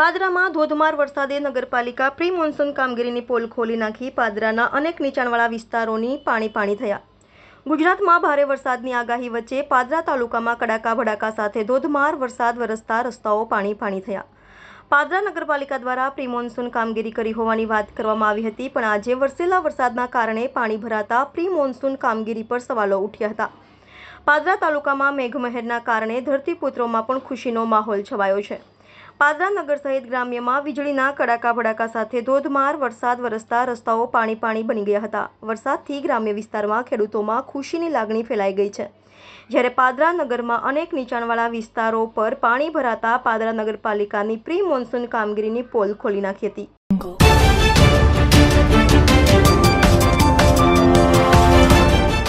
પાદરામાં ધોધમાર વરસાદે નગરપાલિકા પ્રી મોન્સૂન કામગીરીની પોલ ખોલી નાખી. પાદરાના અનેક નીચાણવાળા વિસ્તારોની પાણી પાણી થયા. ગુજરાતમાં ભારે વરસાદની આગાહી વચ્ચે પાદરા તાલુકામાં કડાકા ભડાકા સાથે ધોધમાર વરસાદ વરસતા રસ્તાઓ પાણી પાણી થયા. પાદરા નગરપાલિકા દ્વારા પ્રી મોન્સૂન કામગીરી કરી હોવાની વાત કરવામાં આવી હતી, પણ આજે વરસેલા વરસાદના કારણે પાણી ભરાતા પ્રી મોન્સૂન કામગીરી પર સવાલો ઉઠ્યા હતા. પાદરા તાલુકામાં મેઘમહેરના કારણે ધરતીપુત્રોમાં પણ ખુશીનો માહોલ છવાયો છે. પાદરા નગર સહિત ગ્રામ્યમાં વીજળીના કડાકા ભડાકા સાથે ધોધમાર વરસાદ વરસતા રસ્તાઓ પાણી પાણી બની ગયા હતા. વરસાદથી ગ્રામ્ય વિસ્તારમાં ખેડૂતોમાં ખુશીની લાગણી ફેલાઈ ગઈ છે. જ્યારે પાદરા નગરમાં અનેક નીચાણવાળા વિસ્તારો પર પાણી ભરાતા પાદરા નગરપાલિકાની પ્રી મોન્સૂન કામગીરીની પોલ ખોલી નાખી હતી.